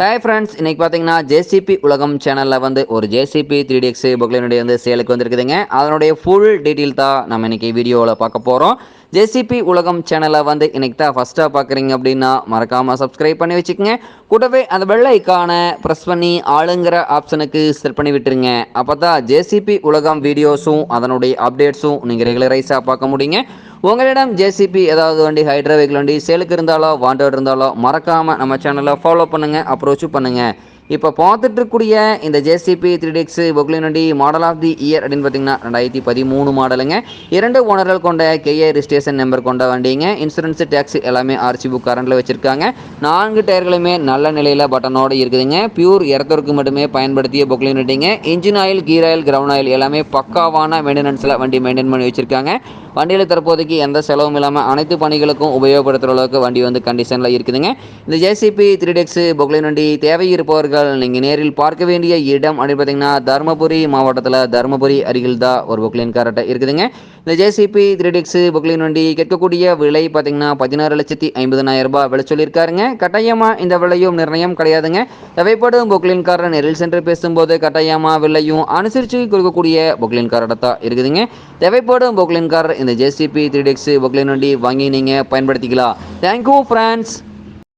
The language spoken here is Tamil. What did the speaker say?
ஹாய் ஃப்ரெண்ட்ஸ் இன்னைக்கு பார்த்தீங்கன்னா ஜேசிபி உலகம் சேனலில் வந்து ஒரு ஜேசிபி த்ரீ டிஎக்ஸ் புக்லினுடைய வந்து சேலுக்கு வந்திருக்குதுங்க. அதனுடைய ஃபுல் டீட்டெயில் தான் நம்ம இன்னைக்கு வீடியோவில் பார்க்க போகிறோம் ஜேசிபி உலகம் சேனலை வந்து இன்னைக்கு தான் ஃபஸ்ட்டாக பார்க்குறீங்க அப்படின்னா மறக்காமல் சப்ஸ்கிரைப் பண்ணி வச்சுக்கோங்க. கூடவே அந்த வெள்ளை ஐக்கானை ப்ரெஸ் பண்ணி ஆளுங்கிற ஆப்ஷனுக்கு செட் பண்ணி விட்டுருங்க. அப்போ தான் ஜேசிபி உலகம் வீடியோஸும் அதனுடைய அப்டேட்ஸும் நீங்கள் ரெகுலரைஸாக பார்க்க முடியுங்க. உங்களிடம் ஜேசிபி ஏதாவது வண்டி ஹைட்ரா வெஹிக்கிள் வண்டி சேலுக்கு இருந்தாலோ வாண்டட் இருந்தாலோ மறக்காமல் நம்ம சேனலை ஃபாலோ பண்ணுங்கள் அப்ரோச்சும் பண்ணுங்கள் இப்போ பார்த்துட்டு இருக்கக்கூடிய இந்த JCB three DX Poclain model of the year அப்படின்னு பார்த்தீங்கன்னா ரெண்டாயிரத்தி பதிமூணு மாடலுங்க. இரண்டு ஓனர்கள் கொண்ட கேஏ ரிஜிஸ்ட்ரேஷன் நம்பர் கொண்ட வண்டிங்க. இன்சூரன்ஸ் டேக்ஸ் எல்லாமே ஆர்சி புக் கரண்டில் வச்சுருக்காங்க. நான்கு டயர்களுமே நல்ல நிலையில் பட்டனோடு இருக்குதுங்க. பியூர் இறத்தோருக்கு மட்டுமே பயன்படுத்திய பொக்லின் வண்டிங்க engine oil gear oil ground oil எல்லாமே பக்காவான மெயின்டெனன்ஸில் வண்டி மெயின்டைன் பண்ணி வச்சுருக்காங்க. வண்டியில் தற்போதைக்கு எந்த செலவும் இல்லாமல் அனைத்து பணிகளுக்கும் உபயோகப்படுத்துகிற அளவுக்கு வண்டி வந்து கண்டிஷனில் இருக்குதுங்க. இந்த ஜேசிபி த்ரீ டெக்ஸ் பொக்லின் வண்டி தேவை இருப்பவர்கள் நீங்கள் நேரில் பார்க்க வேண்டிய இடம் அப்படின்னு பார்த்தீங்கன்னா தருமபுரி மாவட்டத்தில் தருமபுரி அருகில் தான் ஒரு பொக்லின் கார்ட்டை இருக்குதுங்க. இந்த ஜேசிபி த்ரீ டெக்ஸ் பொக்லின் வண்டி கேட்கக்கூடிய விலை பார்த்தீங்கன்னா பதினாறு லட்சத்தி ஐம்பதனாயிரம் ரூபாய் விலை சொல்லியிருக்காருங்க. கட்டாயமாக இந்த விலையும் நிர்ணயம் கிடையாதுங்க. தேவைப்படும் பொக்லின் காரர் நேரில் சென்று பேசும்போது கட்டாயமாக விலையும் அனுசரித்து கொடுக்கக்கூடிய பொக்லின் காரட்டை தான் இருக்குதுங்க. தேவைப்படும் பொக்லின் காரர் இந்த ஜேசிபி த்ரீ டெக்ஸ் பொக்லின் வண்டி வாங்கி நீங்கள் பயன்படுத்திக்கலாம். Thank you friends